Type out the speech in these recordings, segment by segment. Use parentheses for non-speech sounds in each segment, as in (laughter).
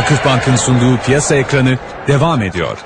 Vakıfbank'ın sunduğu piyasa ekranı devam ediyor.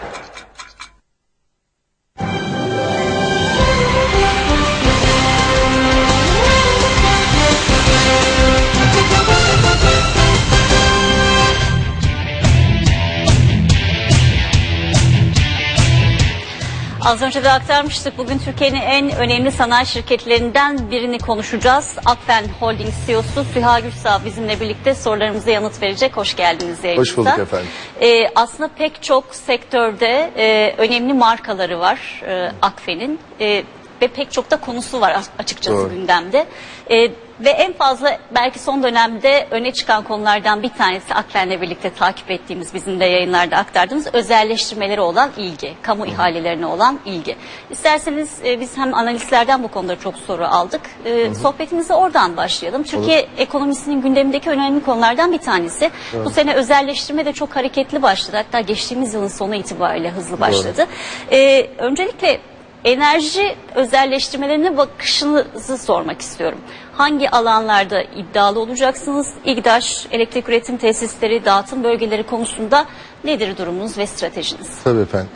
Az önce de aktarmıştık. Bugün Türkiye'nin en önemli sanayi şirketlerinden birini konuşacağız. Akfen Holding CEO'su Süha Gülsağ bizimle birlikte sorularımıza yanıt verecek. Hoş geldiniz yayınımıza. Hoş bulduk efendim. Ee, aslında pek çok sektörde e, önemli markaları var e, Akfen'in. E, ve pek çok da konusu var as- açıkçası Doğru. gündemde. E, ve en fazla belki son dönemde öne çıkan konulardan bir tanesi Akfen'le birlikte takip ettiğimiz bizim de yayınlarda aktardığımız özelleştirmeleri olan ilgi, kamu ihalelerine olan ilgi. İsterseniz e, biz hem analistlerden bu konuda çok soru aldık. E, sohbetimize oradan başlayalım. Türkiye ekonomisinin gündemindeki önemli konulardan bir tanesi. Bu sene özelleştirme de çok hareketli başladı. Hatta geçtiğimiz yılın sonu itibariyle hızlı başladı. E, öncelikle enerji özelleştirmelerine bakışınızı sormak istiyorum. Hangi alanlarda iddialı olacaksınız? İGDAŞ, elektrik üretim tesisleri, dağıtım bölgeleri konusunda nedir durumunuz ve stratejiniz? Tabii efendim.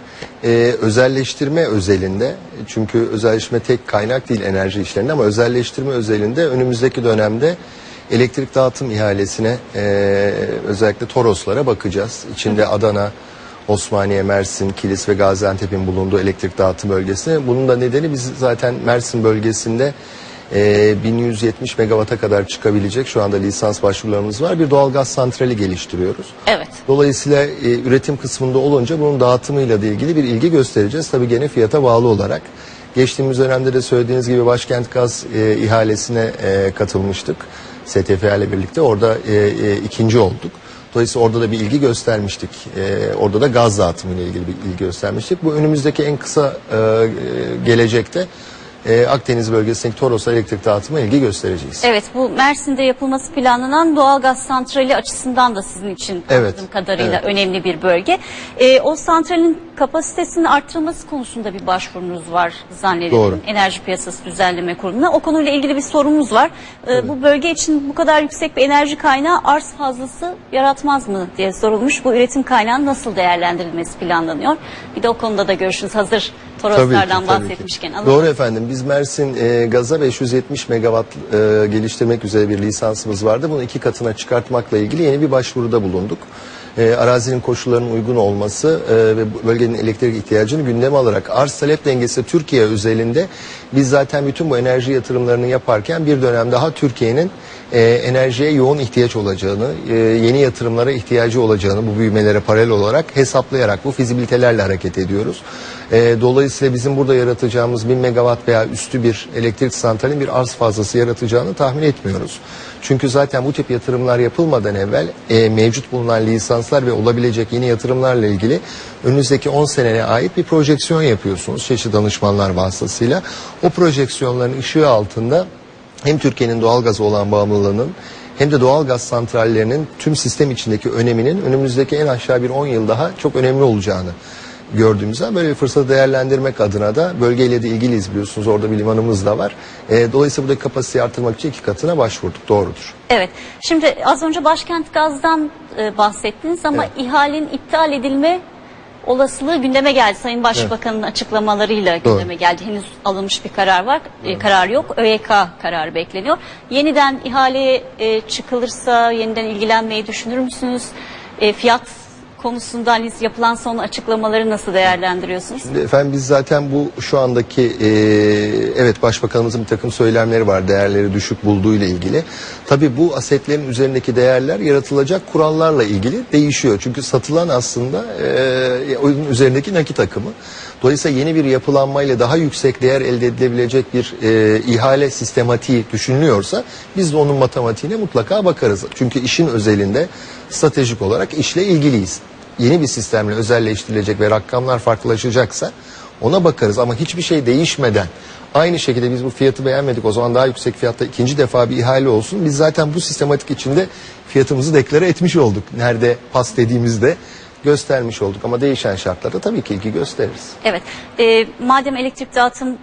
Ee, özelleştirme özelinde çünkü özelleştirme tek kaynak değil enerji işlerinde ama özelleştirme özelinde önümüzdeki dönemde elektrik dağıtım ihalesine ee, özellikle Toroslara bakacağız. İçinde Adana, Osmaniye, Mersin, Kilis ve Gaziantep'in bulunduğu elektrik dağıtım bölgesi. Bunun da nedeni biz zaten Mersin bölgesinde ee, 1170 megawata kadar çıkabilecek şu anda lisans başvurularımız var. Bir doğalgaz santrali geliştiriyoruz. Evet. Dolayısıyla e, üretim kısmında olunca bunun dağıtımıyla da ilgili bir ilgi göstereceğiz. Tabii gene fiyata bağlı olarak. Geçtiğimiz dönemde de söylediğiniz gibi Başkent Gaz e, ihalesine e, katılmıştık. STF ile birlikte orada e, e, ikinci olduk. Dolayısıyla orada da bir ilgi göstermiştik. E, orada da gaz dağıtımı ile ilgili bir ilgi göstermiştik. Bu önümüzdeki en kısa e, e, gelecekte e, Akdeniz bölgesindeki Toros'a elektrik dağıtımına ilgi göstereceğiz. Evet bu Mersin'de yapılması planlanan doğalgaz santrali açısından da sizin için Evet, kadarıyla evet. önemli bir bölge. Ee, o santralin kapasitesinin arttırılması konusunda bir başvurunuz var zannediyorum. Doğru. Enerji Piyasası Düzenleme Kurulu'na. O konuyla ilgili bir sorumuz var. Ee, bu bölge için bu kadar yüksek bir enerji kaynağı arz fazlası yaratmaz mı diye sorulmuş. Bu üretim kaynağının nasıl değerlendirilmesi planlanıyor? Bir de o konuda da görüşünüz hazır Toroslardan bahsetmişken. alalım. Doğru efendim. Biz Mersin e, Gaz'a 570 megawatt e, geliştirmek üzere bir lisansımız vardı. Bunu iki katına çıkartmakla ilgili yeni bir başvuruda bulunduk. E, arazinin koşullarının uygun olması e, ve bölgenin elektrik ihtiyacını gündeme alarak arz talep dengesi Türkiye özelinde biz zaten bütün bu enerji yatırımlarını yaparken bir dönem daha Türkiye'nin e, enerjiye yoğun ihtiyaç olacağını, e, yeni yatırımlara ihtiyacı olacağını bu büyümelere paralel olarak hesaplayarak bu fizibilitelerle hareket ediyoruz. E, dolayısıyla bizim burada yaratacağımız 1000 megawatt veya üstü bir elektrik santralin bir arz fazlası yaratacağını tahmin etmiyoruz. Çünkü zaten bu tip yatırımlar yapılmadan evvel e, mevcut bulunan lisanslar ve olabilecek yeni yatırımlarla ilgili önümüzdeki 10 seneye ait bir projeksiyon yapıyorsunuz çeşitli danışmanlar vasıtasıyla. O projeksiyonların ışığı altında hem Türkiye'nin doğalgaza olan bağımlılığının hem de doğalgaz santrallerinin tüm sistem içindeki öneminin önümüzdeki en aşağı bir 10 yıl daha çok önemli olacağını gördüğümüzde böyle bir fırsatı değerlendirmek adına da bölgeyle de ilgiliyiz biliyorsunuz orada bir limanımız da var. E, dolayısıyla buradaki kapasiteyi artırmak için iki katına başvurduk doğrudur. Evet. Şimdi az önce Başkent Gaz'dan e, bahsettiniz ama Evet. ihalenin iptal edilme olasılığı gündeme geldi. Sayın Başbakan'ın açıklamalarıyla gündeme geldi. Henüz alınmış bir karar var. e, karar yok. ÖYK kararı bekleniyor. Yeniden ihaleye e, çıkılırsa yeniden ilgilenmeyi düşünür müsünüz? E, fiyat konusunda hani yapılan son açıklamaları nasıl değerlendiriyorsunuz? Şimdi efendim biz zaten bu şu andaki e, evet başbakanımızın bir takım söylemleri var değerleri düşük bulduğu ile ilgili. Tabii bu asetlerin üzerindeki değerler yaratılacak kurallarla ilgili değişiyor. Çünkü satılan aslında e, onun üzerindeki nakit akımı. Dolayısıyla yeni bir yapılanmayla daha yüksek değer elde edilebilecek bir e, ihale sistematiği düşünülüyorsa biz de onun matematiğine mutlaka bakarız. Çünkü işin özelinde stratejik olarak işle ilgiliyiz. Yeni bir sistemle özelleştirilecek ve rakamlar farklılaşacaksa ona bakarız ama hiçbir şey değişmeden aynı şekilde biz bu fiyatı beğenmedik o zaman daha yüksek fiyatta ikinci defa bir ihale olsun. Biz zaten bu sistematik içinde fiyatımızı deklare etmiş olduk. Nerede pas dediğimizde göstermiş olduk ama değişen şartlarda tabii ki ilgi gösteririz. Evet. E, madem elektrik dağıtım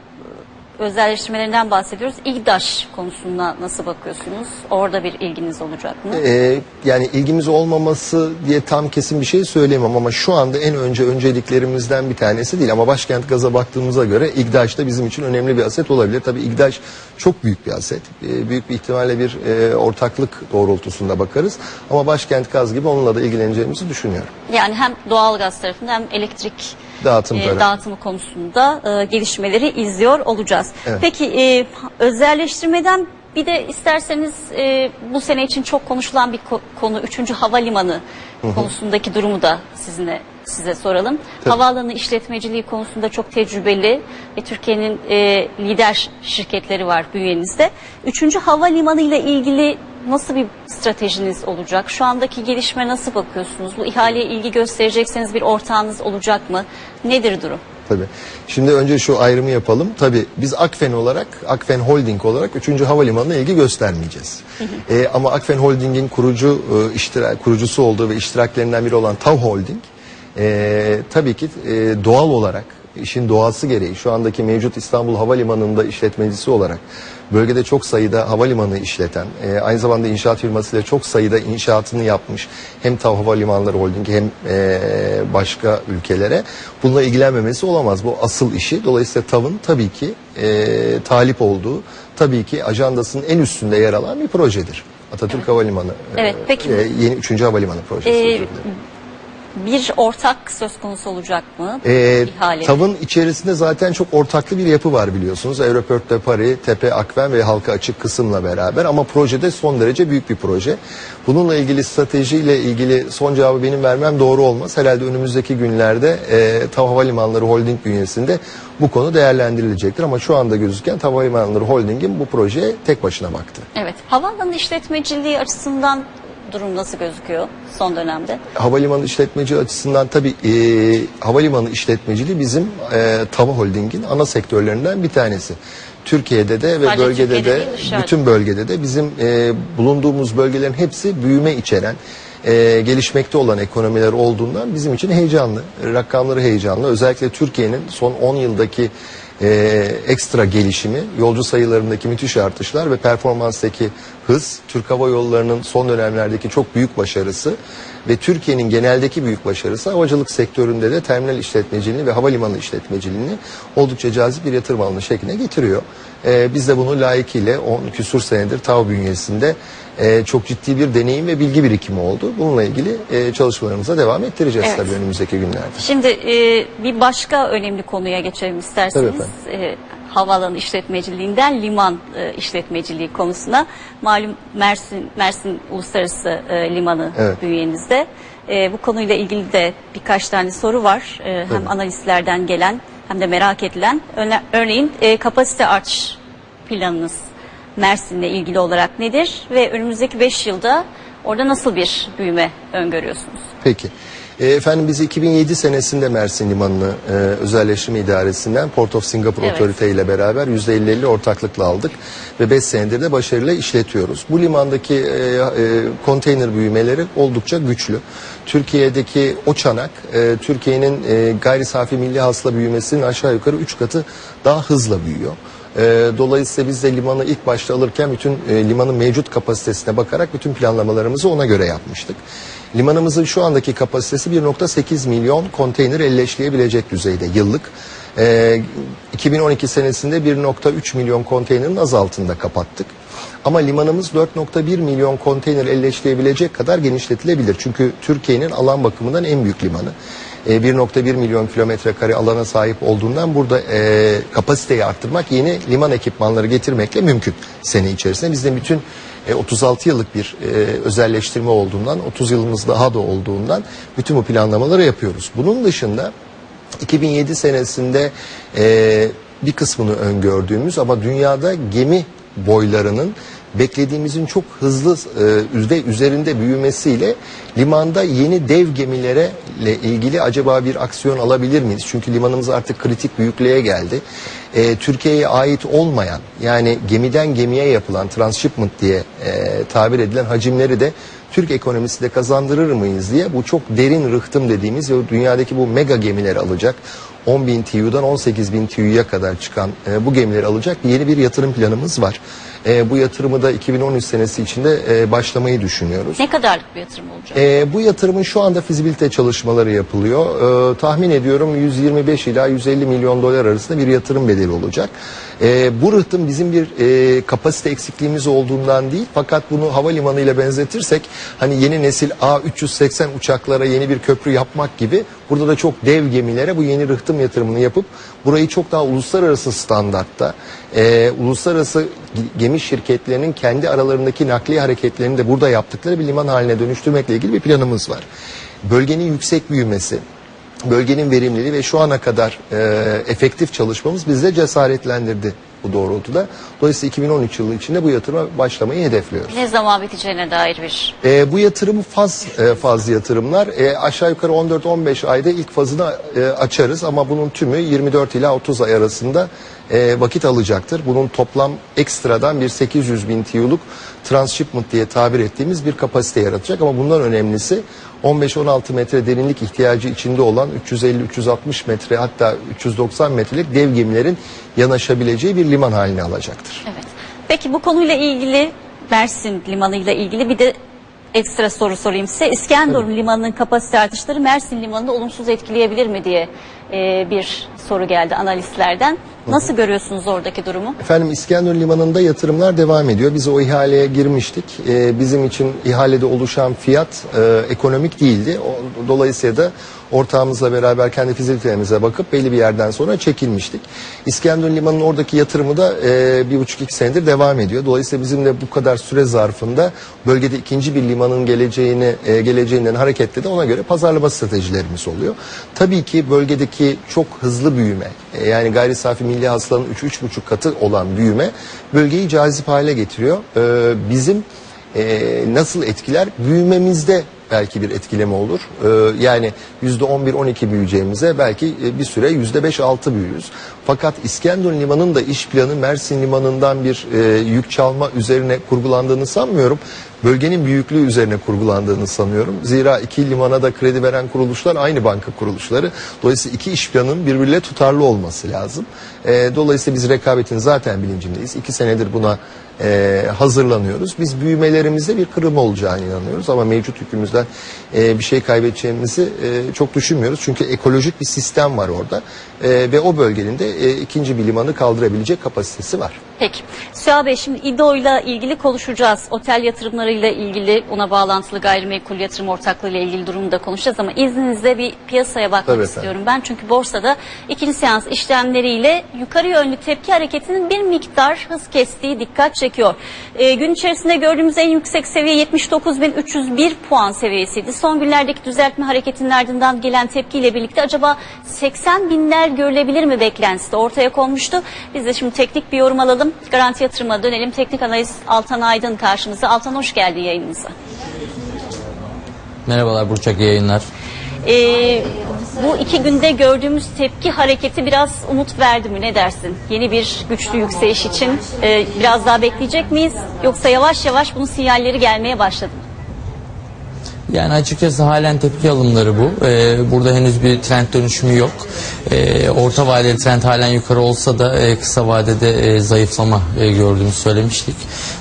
özelleştirmelerinden bahsediyoruz. İGDAŞ konusunda nasıl bakıyorsunuz? Orada bir ilginiz olacak mı? Ee, yani ilgimiz olmaması diye tam kesin bir şey söyleyemem ama şu anda en önce önceliklerimizden bir tanesi değil ama başkent gaza baktığımıza göre İGDAŞ da bizim için önemli bir aset olabilir. Tabii İGDAŞ çok büyük bir aset. Ee, büyük bir ihtimalle bir e, ortaklık doğrultusunda bakarız ama başkent gaz gibi onunla da ilgileneceğimizi düşünüyorum. Yani hem doğalgaz tarafında hem elektrik Dağıtım e, dağıtımı konusunda e, gelişmeleri izliyor olacağız. Evet. Peki e, özelleştirmeden bir de isterseniz e, bu sene için çok konuşulan bir ko- konu 3. havalimanı konusundaki durumu da sizinle size soralım. Tabii. Havaalanı işletmeciliği konusunda çok tecrübeli ve Türkiye'nin e, lider şirketleri var bünyenizde. 3. havalimanı ile ilgili nasıl bir stratejiniz olacak? Şu andaki gelişme nasıl bakıyorsunuz? Bu ihaleye ilgi gösterecekseniz bir ortağınız olacak mı? Nedir durum? Tabii. Şimdi önce şu ayrımı yapalım. Tabii biz Akfen olarak, Akfen Holding olarak 3. havalimanına ilgi göstermeyeceğiz. Ee, ama Akfen Holding'in kurucu e, iştirak, kurucusu olduğu ve iştiraklerinden biri olan TAV Holding e, tabii ki e, doğal olarak işin doğası gereği şu andaki mevcut İstanbul Havalimanı'nda işletmecisi olarak bölgede çok sayıda havalimanı işleten, e, aynı zamanda inşaat firmasıyla çok sayıda inşaatını yapmış hem TAV Havalimanları Holding hem e, başka ülkelere bununla ilgilenmemesi olamaz. Bu asıl işi. Dolayısıyla TAV'ın tabii ki e, talip olduğu, tabii ki ajandasının en üstünde yer alan bir projedir. Atatürk Havalimanı. e, Evet, peki. e, yeni 3. havalimanı projesi. Ee. Bir ortak söz konusu olacak mı? Ee, İhale. TAV'ın içerisinde zaten çok ortaklı bir yapı var biliyorsunuz. Aeroport de Paris, Tepe Akven ve halka açık kısımla beraber ama projede son derece büyük bir proje. Bununla ilgili stratejiyle ilgili son cevabı benim vermem doğru olmaz. Herhalde önümüzdeki günlerde e, TAV Havalimanları Holding bünyesinde bu konu değerlendirilecektir. Ama şu anda gözüken TAV Havalimanları Holding'in bu projeye tek başına baktı. Evet. Havaalanı işletmeciliği açısından durum nasıl gözüküyor son dönemde? havalimanı işletmeci açısından tabii e, havalimanı işletmeciliği bizim e, TAV Holding'in ana sektörlerinden bir tanesi. Türkiye'de de ve Sadece bölgede Türkiye'de de değil, dışarıda. bütün bölgede de bizim e, bulunduğumuz bölgelerin hepsi büyüme içeren e, gelişmekte olan ekonomiler olduğundan bizim için heyecanlı. Rakamları heyecanlı. Özellikle Türkiye'nin son 10 yıldaki e, ekstra gelişimi, yolcu sayılarındaki müthiş artışlar ve performanstaki hız, Türk Hava Yolları'nın son dönemlerdeki çok büyük başarısı ve Türkiye'nin geneldeki büyük başarısı havacılık sektöründe de terminal işletmeciliğini ve havalimanı işletmeciliğini oldukça cazip bir yatırım alanı şekline getiriyor. E, biz de bunu layıkıyla 10 küsur senedir TAV bünyesinde e, çok ciddi bir deneyim ve bilgi birikimi oldu. Bununla ilgili e, çalışmalarımıza devam ettireceğiz Evet. tabii önümüzdeki günlerde. Şimdi e, bir başka önemli konuya geçelim isterseniz. Tabii E, havaalanı işletmeciliğinden liman e, işletmeciliği konusuna. Malum Mersin Mersin Uluslararası e, Limanı Evet. bünyenizde. E, bu konuyla ilgili de birkaç tane soru var. E, hem analistlerden gelen hem de merak edilen. Örneğin e, kapasite artış planınız Mersin'le ilgili olarak nedir ve önümüzdeki 5 yılda orada nasıl bir büyüme öngörüyorsunuz? Peki. E, efendim biz 2007 senesinde Mersin Limanı'nı e, özelleştirme idaresinden Port of Singapore Evet. Authority ile beraber %50'li ortaklıkla aldık ve 5 senedir de başarıyla işletiyoruz. Bu limandaki e, e, konteyner büyümeleri oldukça güçlü. Türkiye'deki o çanak e, Türkiye'nin e, gayri safi milli hasıla büyümesinin aşağı yukarı 3 katı daha hızla büyüyor. E, dolayısıyla biz de limanı ilk başta alırken bütün e, limanın mevcut kapasitesine bakarak bütün planlamalarımızı ona göre yapmıştık. Limanımızın şu andaki kapasitesi 1.8 milyon konteyner elleşleyebilecek düzeyde yıllık. E, 2012 senesinde 1.3 milyon konteynerin az altında kapattık. Ama limanımız 4.1 milyon konteyner elleşleyebilecek kadar genişletilebilir. Çünkü Türkiye'nin alan bakımından en büyük limanı. E, 1.1 milyon kilometre kare alana sahip olduğundan burada e, kapasiteyi arttırmak yeni liman ekipmanları getirmekle mümkün sene içerisinde. Bizde bütün e, 36 yıllık bir e, özelleştirme olduğundan 30 yılımız daha da olduğundan bütün bu planlamaları yapıyoruz. Bunun dışında 2007 senesinde e, bir kısmını öngördüğümüz ama dünyada gemi boylarının beklediğimizin çok hızlı e, ve üzerinde büyümesiyle limanda yeni dev gemilere ile ilgili acaba bir aksiyon alabilir miyiz? Çünkü limanımız artık kritik büyüklüğe geldi. E, Türkiye'ye ait olmayan yani gemiden gemiye yapılan transshipment diye e, tabir edilen hacimleri de Türk ekonomisi de kazandırır mıyız diye bu çok derin rıhtım dediğimiz ve dünyadaki bu mega gemileri alacak 10 bin TEU'dan 18 bin TEU'ya kadar çıkan e, bu gemileri alacak yeni bir yatırım planımız var. E, bu yatırımı da 2013 senesi içinde e, başlamayı düşünüyoruz. Ne kadarlık bir yatırım olacak? E, bu yatırımın şu anda fizibilite çalışmaları yapılıyor. E, tahmin ediyorum 125 ila 150 milyon dolar arasında bir yatırım bedeli olacak. E, bu rıhtım bizim bir e, kapasite eksikliğimiz olduğundan değil fakat bunu havalimanı ile benzetirsek hani yeni nesil A380 uçaklara yeni bir köprü yapmak gibi burada da çok dev gemilere bu yeni rıhtım yatırımını yapıp burayı çok daha uluslararası standartta e, uluslararası gemi şirketlerinin kendi aralarındaki nakliye hareketlerini de burada yaptıkları bir liman haline dönüştürmekle ilgili bir planımız var. Bölgenin yüksek büyümesi, bölgenin verimliliği ve şu ana kadar e, efektif çalışmamız bizi cesaretlendirdi bu doğrultuda. Dolayısıyla 2013 yılı içinde bu yatırıma başlamayı hedefliyoruz. Ne zaman biteceğine dair bir E, bu yatırımı faz e, fazlı yatırımlar e, aşağı yukarı 14-15 ayda ilk fazını e, açarız ama bunun tümü 24 ila 30 ay arasında e, vakit alacaktır. Bunun toplam ekstradan bir 800 bin TEU'luk transshipment diye tabir ettiğimiz bir kapasite yaratacak ama bundan önemlisi 15-16 metre derinlik ihtiyacı içinde olan 350-360 metre hatta 390 metrelik dev gemilerin yanaşabileceği bir liman haline alacaktır. Evet. Peki bu konuyla ilgili Mersin Limanı ile ilgili bir de ekstra soru sorayım size. İskenderun Limanı'nın kapasite artışları Mersin Limanı'nı olumsuz etkileyebilir mi diye e, bir soru geldi analistlerden. Nasıl görüyorsunuz oradaki durumu? Efendim İskenderun Limanı'nda yatırımlar devam ediyor. Biz o ihaleye girmiştik. Ee, bizim için ihalede oluşan fiyat e, ekonomik değildi. O, dolayısıyla da ortağımızla beraber kendi fizibilitemize bakıp belli bir yerden sonra çekilmiştik. İskenderun Limanı'nın oradaki yatırımı da e, bir buçuk iki senedir devam ediyor. Dolayısıyla bizim de bu kadar süre zarfında bölgede ikinci bir limanın geleceğini e, geleceğinden hareketle de ona göre pazarlama stratejilerimiz oluyor. Tabii ki bölgedeki çok hızlı büyüme e, yani gayri safi milli hasılanın 3-3,5 katı olan büyüme bölgeyi cazip hale getiriyor. E, bizim e, nasıl etkiler? Büyümemizde belki bir etkileme olur. E, yani %11-12 büyüyeceğimize belki e, bir süre %5-6 büyürüz. Fakat İskenderun Limanı'nın da iş planı Mersin Limanı'ndan bir e, yük çalma üzerine kurgulandığını sanmıyorum. Bölgenin büyüklüğü üzerine kurgulandığını sanıyorum. Zira iki limana da kredi veren kuruluşlar aynı banka kuruluşları. Dolayısıyla iki iş planının birbiriyle tutarlı olması lazım. E, dolayısıyla biz rekabetin zaten bilincindeyiz. İki senedir buna e, hazırlanıyoruz. Biz büyümelerimizde bir kırılma olacağını inanıyoruz ama mevcut yükümüzden e, bir şey kaybedeceğimizi e, çok düşünmüyoruz. Çünkü ekolojik bir sistem var orada E, ve o bölgenin de e, ikinci bir limanı kaldırabilecek kapasitesi var. Peki. Süha Bey şimdi İDO'yla ilgili konuşacağız. Otel yatırımlarıyla ilgili ona bağlantılı gayrimenkul yatırım ortaklığı ile ilgili durumu da konuşacağız ama izninizle bir piyasaya bakmak Tabii efendim. istiyorum ben. Çünkü borsada ikinci seans işlemleriyle yukarı yönlü tepki hareketinin bir miktar hız kestiği dikkat çekiyor. Ee, gün içerisinde gördüğümüz en yüksek seviye 79.301 puan seviyesiydi. Son günlerdeki düzeltme hareketinin ardından gelen tepkiyle birlikte acaba 80 binler görülebilir mi beklentisi de ortaya konmuştu. Biz de şimdi teknik bir yorum alalım. Garanti yatırıma dönelim. Teknik analist Altan Aydın karşımıza. Altan hoş geldin yayınımıza. Merhabalar Burçak yayınlar. Ee, bu iki günde gördüğümüz tepki hareketi biraz umut verdi mi ne dersin? Yeni bir güçlü yükseliş için e, biraz daha bekleyecek miyiz? Yoksa yavaş yavaş bunun sinyalleri gelmeye başladı mı? Yani açıkçası halen tepki alımları bu. Ee, burada henüz bir trend dönüşümü yok. Ee, orta vadeli trend halen yukarı olsa da e, kısa vadede e, zayıflama e, gördüğümüzü söylemiştik.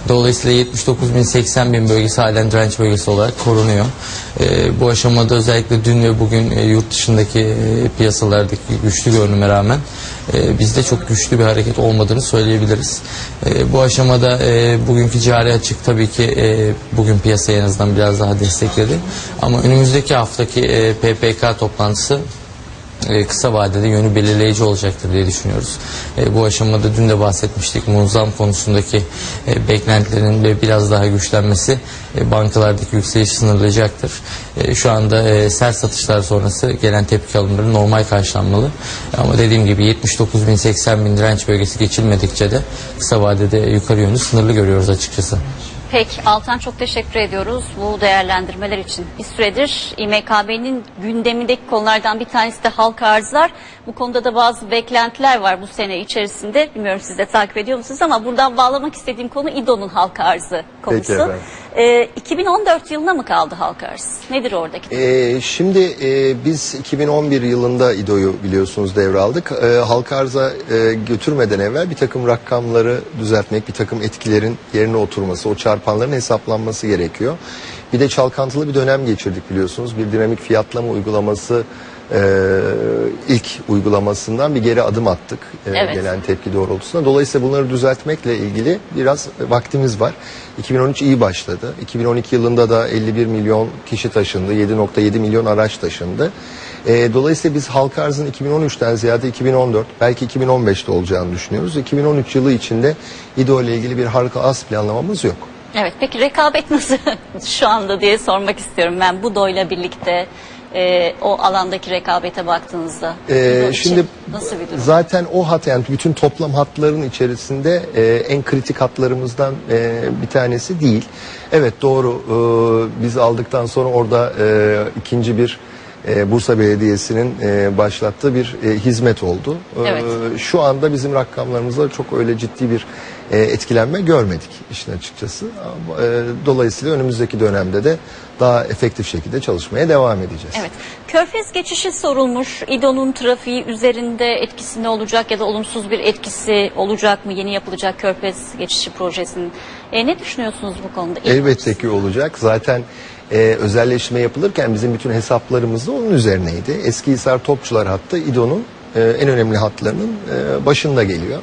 Dolayısıyla 79 bin 80 bin bölgesi halen direnç bölgesi olarak korunuyor. Ee, bu aşamada özellikle dün ve bugün e, yurt dışındaki e, piyasalardaki güçlü görünüme rağmen e, bizde çok güçlü bir hareket olmadığını söyleyebiliriz. E, bu aşamada e, bugünkü cari açık tabii ki e, bugün piyasayı en azından biraz daha destekledi. Ama önümüzdeki haftaki e, PPK toplantısı e, kısa vadede yönü belirleyici olacaktır diye düşünüyoruz. E, bu aşamada dün de bahsetmiştik munzam konusundaki e, beklentilerin ve biraz daha güçlenmesi bankalardaki yükseliş sınırlayacaktır. Şu anda sert satışlar sonrası gelen tepki alımları normal karşılanmalı. Ama dediğim gibi 79 bin 80 bin direnç bölgesi geçilmedikçe de kısa vadede yukarı yönü sınırlı görüyoruz açıkçası. Peki Altan çok teşekkür ediyoruz bu değerlendirmeler için. Bir süredir İMKB'nin gündemindeki konulardan bir tanesi de halka arzlar. Bu konuda da bazı beklentiler var bu sene içerisinde. Bilmiyorum siz de takip ediyor musunuz ama buradan bağlamak istediğim konu İDO'nun halka arzı konusu. efendim. E, 2014 yılına mı kaldı halka arz? Nedir oradaki? Ee, şimdi e, biz 2011 yılında İDO'yu biliyorsunuz devraldık. E, halka arza e, götürmeden evvel bir takım rakamları düzeltmek, bir takım etkilerin yerine oturması, o çarpanların hesaplanması gerekiyor. Bir de çalkantılı bir dönem geçirdik biliyorsunuz. Bir dinamik fiyatlama uygulaması e, ilk uygulamasından bir geri adım attık e, Evet. gelen tepki doğrultusunda. Dolayısıyla bunları düzeltmekle ilgili biraz vaktimiz var. 2013 iyi başladı. 2012 yılında da 51 milyon kişi taşındı. 7.7 milyon araç taşındı. E, dolayısıyla biz halka arzın 2013'ten ziyade 2014 belki 2015'te olacağını düşünüyoruz. 2013 yılı içinde İDO ile ilgili bir halka arz planlamamız yok. Evet peki rekabet nasıl (laughs) şu anda diye sormak istiyorum ben bu doyla birlikte e, o alandaki rekabete baktığınızda. Ee, için şimdi nasıl bir durum? zaten o hat yani bütün toplam hatların içerisinde e, en kritik hatlarımızdan e, bir tanesi değil. Evet doğru e, biz aldıktan sonra orada e, ikinci bir e, Bursa Belediyesi'nin e, başlattığı bir e, hizmet oldu. E, Evet. Şu anda bizim rakamlarımızda çok öyle ciddi bir e, etkilenme görmedik işin açıkçası. E, dolayısıyla önümüzdeki dönemde de daha efektif şekilde çalışmaya devam edeceğiz. Evet. Körfez geçişi sorulmuş. İDO'nun trafiği üzerinde etkisi ne olacak ya da olumsuz bir etkisi olacak mı? Yeni yapılacak Körfez geçişi projesinin. E, ne düşünüyorsunuz bu konuda? İlk Elbette ki olacak. Zaten e, özelleşme yapılırken bizim bütün hesaplarımız da onun üzerineydi. Eskihisar Topçular hattı İDO'nun e, en önemli hatlarının e, başında geliyor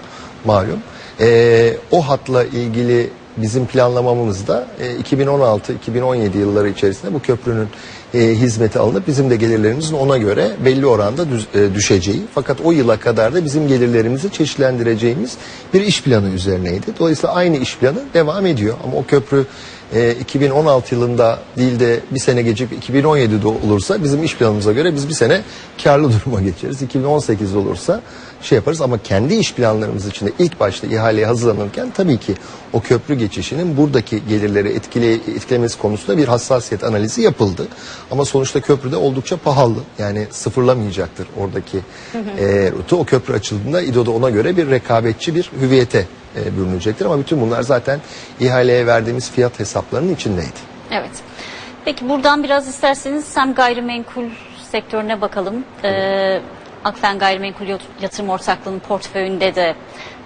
malum. E, o hatla ilgili bizim planlamamızda e, 2016-2017 yılları içerisinde bu köprünün e, hizmeti alınıp bizim de gelirlerimizin ona göre belli oranda düz- e, düşeceği. Fakat o yıla kadar da bizim gelirlerimizi çeşitlendireceğimiz bir iş planı üzerineydi. Dolayısıyla aynı iş planı devam ediyor. Ama o köprü e, 2016 yılında değil de bir sene geçip 2017'de olursa bizim iş planımıza göre biz bir sene karlı (laughs) duruma geçeriz. 2018'de olursa şey yaparız ama kendi iş planlarımız içinde ilk başta ihaleye hazırlanırken tabii ki o köprü geçişinin buradaki gelirleri etkile, etkilemesi konusunda bir hassasiyet analizi yapıldı. Ama sonuçta köprü de oldukça pahalı. Yani sıfırlamayacaktır oradaki e, rutu. O köprü açıldığında İDO'da ona göre bir rekabetçi bir hüviyete e, bürünecektir. Ama bütün bunlar zaten ihaleye verdiğimiz fiyat hesaplarının içindeydi. Evet. Peki buradan biraz isterseniz hem gayrimenkul sektörüne bakalım. Ee, Akfen Gayrimenkul Yat- Yatırım Ortaklığı'nın portföyünde de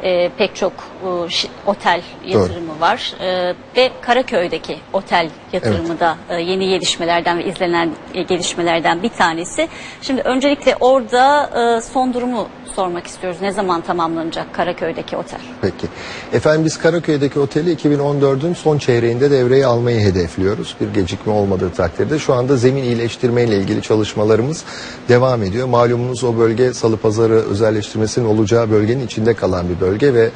e, pek çok e, şi- otel yatırımı var. E, ve Karaköy'deki otel yatırımı da e, yeni gelişmelerden ve izlenen e, gelişmelerden bir tanesi. Şimdi öncelikle orada e, son durumu sormak istiyoruz. Ne zaman tamamlanacak Karaköy'deki otel? Peki. Efendim biz Karaköy'deki oteli 2014'ün son çeyreğinde devreye almayı hedefliyoruz. Bir gecikme olmadığı takdirde. Şu anda zemin iyileştirme ile ilgili çalışmalarımız devam ediyor. Malumunuz o bölge Salı Pazarı özelleştirmesinin olacağı bölgenin içinde kalan bir bölge ve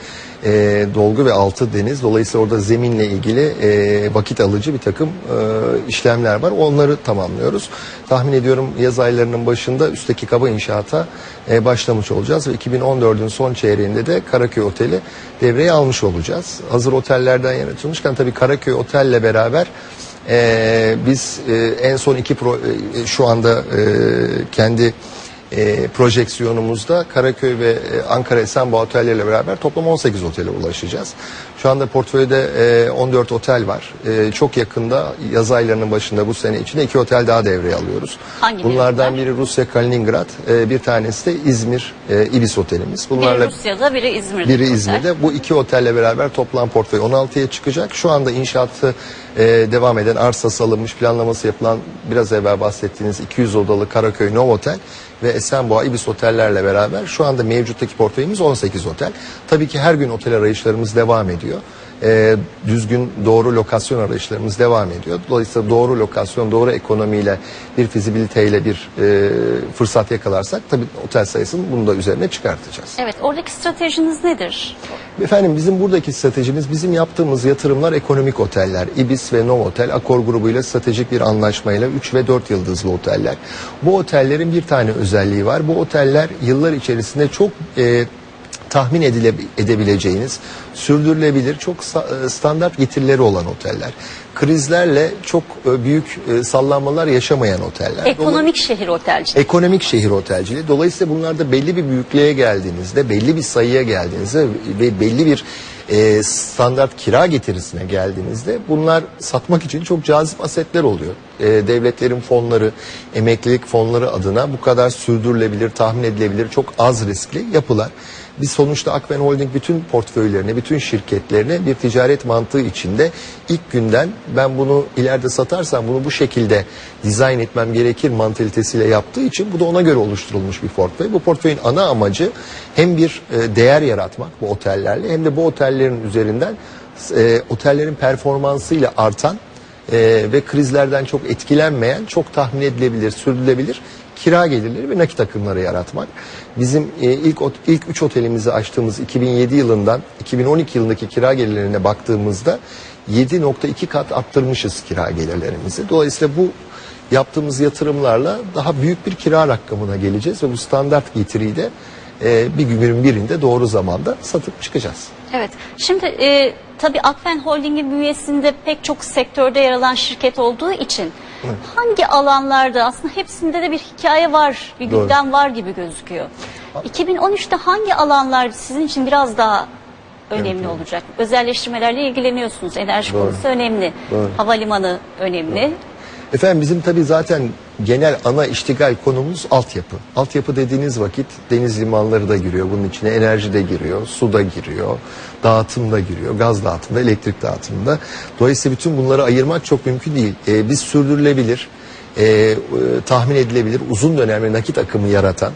e, dolgu ve altı deniz. Dolayısıyla orada zeminle ilgili e, vakit alıcı bir takım e, işlemler var. Onları tamamlıyoruz. Tahmin ediyorum yaz aylarının başında üstteki kaba inşaata e, başlamış olacağız ve 2014'ün son çeyreğinde de Karaköy Oteli devreye almış olacağız. Hazır otellerden yaratılmışken tabii Karaköy Otel'le beraber e, biz e, en son iki pro, e, şu anda e, kendi e, projeksiyonumuzda Karaköy ve e, Ankara Esenboğa otelleriyle beraber toplam 18 otele ulaşacağız. Şu anda portföyde e, 14 otel var. E, çok yakında yaz aylarının başında bu sene içinde iki otel daha devreye alıyoruz. Hangi Bunlardan biri biri Rusya Kaliningrad, e, bir tanesi de İzmir e, Ibis otelimiz. Biri Bunlarla Rusya'da, biri İzmir'de. biri otel. İzmir'de. Bu iki otelle beraber toplam portföy 16'ya çıkacak. Şu anda inşaatı e, devam eden, arsası alınmış, planlaması yapılan biraz evvel bahsettiğiniz 200 odalı Karaköy Novotel ve Esenboğa Ibis otellerle beraber şu anda mevcuttaki portföyümüz 18 otel. Tabii ki her gün otel arayışlarımız devam ediyor. E, düzgün doğru lokasyon arayışlarımız devam ediyor. Dolayısıyla doğru lokasyon, doğru ekonomiyle bir fizibiliteyle bir e, fırsat yakalarsak tabii otel sayısını bunu da üzerine çıkartacağız. Evet, oradaki stratejiniz nedir? Efendim bizim buradaki stratejimiz bizim yaptığımız yatırımlar ekonomik oteller. Ibis ve Novotel Akor grubuyla stratejik bir anlaşmayla 3 ve 4 yıldızlı oteller. Bu otellerin bir tane özelliği var. Bu oteller yıllar içerisinde çok e, tahmin edile, edebileceğiniz, sürdürülebilir, çok e, standart getirileri olan oteller. Krizlerle çok e, büyük e, sallanmalar yaşamayan oteller. Ekonomik şehir otelciliği. Ekonomik şehir otelciliği. Dolayısıyla bunlarda belli bir büyüklüğe geldiğinizde, belli bir sayıya geldiğinizde ve belli bir e, standart kira getirisine geldiğinizde bunlar satmak için çok cazip asetler oluyor. E, devletlerin fonları, emeklilik fonları adına bu kadar sürdürülebilir, tahmin edilebilir, çok az riskli yapılar. Biz sonuçta Akben Holding bütün portföylerine, bütün şirketlerine bir ticaret mantığı içinde ilk günden ben bunu ileride satarsam bunu bu şekilde dizayn etmem gerekir mantalitesiyle yaptığı için bu da ona göre oluşturulmuş bir portföy. Bu portföyün ana amacı hem bir e, değer yaratmak bu otellerle hem de bu otellerin üzerinden e, otellerin performansıyla artan e, ve krizlerden çok etkilenmeyen, çok tahmin edilebilir, sürdürülebilir kira gelirleri ve nakit akımları yaratmak. Bizim e, ilk ilk 3 otelimizi açtığımız 2007 yılından 2012 yılındaki kira gelirlerine baktığımızda 7.2 kat arttırmışız kira gelirlerimizi. Dolayısıyla bu yaptığımız yatırımlarla daha büyük bir kira rakamına geleceğiz ve bu standart getiriyi de e, bir günün birinde doğru zamanda satıp çıkacağız. Evet. Şimdi e, tabii Akfen Holding'in bünyesinde pek çok sektörde yer alan şirket olduğu için hangi alanlarda aslında hepsinde de bir hikaye var, bir Doğru. gündem var gibi gözüküyor. 2013'te hangi alanlar sizin için biraz daha önemli olacak? Özelleştirmelerle ilgileniyorsunuz. Enerji Doğru. konusu önemli. Doğru. Havalimanı önemli. Efendim bizim tabii zaten genel ana iştigal konumuz altyapı. Altyapı dediğiniz vakit deniz limanları da giriyor. Bunun içine enerji de giriyor, su da giriyor, dağıtım da giriyor, gaz dağıtımda, elektrik dağıtımında. Dolayısıyla bütün bunları ayırmak çok mümkün değil. Ee, biz sürdürülebilir, e, e, tahmin edilebilir, uzun dönemli nakit akımı yaratan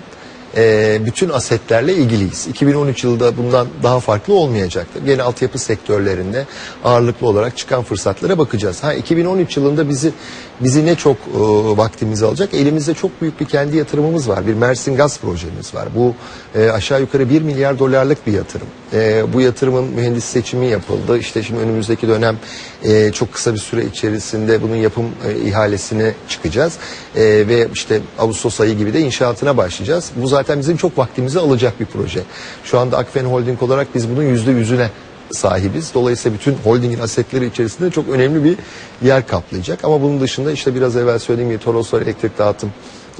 e, bütün asetlerle ilgiliyiz. 2013 yılında bundan daha farklı olmayacaktır. Gene altyapı sektörlerinde ağırlıklı olarak çıkan fırsatlara bakacağız. Ha 2013 yılında bizi bizi ne çok e, vaktimizi alacak. Elimizde çok büyük bir kendi yatırımımız var. Bir Mersin Gaz projemiz var. Bu e, aşağı yukarı 1 milyar dolarlık bir yatırım. E, bu yatırımın mühendis seçimi yapıldı. İşte şimdi önümüzdeki dönem e, çok kısa bir süre içerisinde bunun yapım e, ihalesine çıkacağız. E, ve işte Ağustos ayı gibi de inşaatına başlayacağız. Bu zaten bizim çok vaktimizi alacak bir proje. Şu anda Akfen Holding olarak biz bunun yüzde yüzüne sahibiz. Dolayısıyla bütün holdingin asetleri içerisinde çok önemli bir yer kaplayacak. Ama bunun dışında işte biraz evvel söylediğim gibi Toroslar Elektrik Dağıtım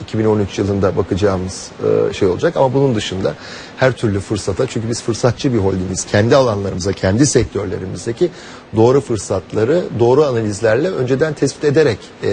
2013 yılında bakacağımız e, şey olacak. Ama bunun dışında her türlü fırsata çünkü biz fırsatçı bir holdingiz. Kendi alanlarımıza, kendi sektörlerimizdeki doğru fırsatları doğru analizlerle önceden tespit ederek e,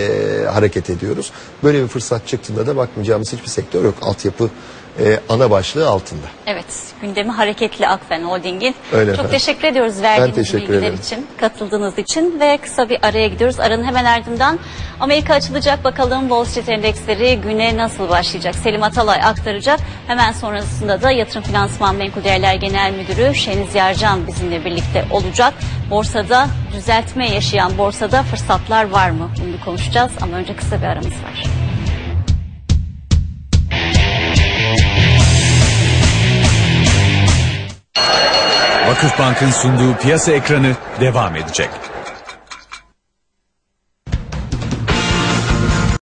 hareket ediyoruz. Böyle bir fırsat çıktığında da bakmayacağımız hiçbir sektör yok. Altyapı e, ana başlığı altında. Evet, gündemi hareketli Akfen Holding'in. Öyle Çok efendim. teşekkür ediyoruz verdiğiniz teşekkür bilgiler ederim. için, katıldığınız için ve kısa bir araya gidiyoruz. Aranın hemen ardından Amerika açılacak. Bakalım Wall Street endeksleri güne nasıl başlayacak? Selim Atalay aktaracak. Hemen sonrasında da Yatırım Finansman Menkul Değerler Genel Müdürü Şeniz Yarcan bizimle birlikte olacak. Borsada düzeltme yaşayan borsada fırsatlar var mı? Bunu konuşacağız ama önce kısa bir aramız var. Vakıfbank'ın sunduğu piyasa ekranı devam edecek.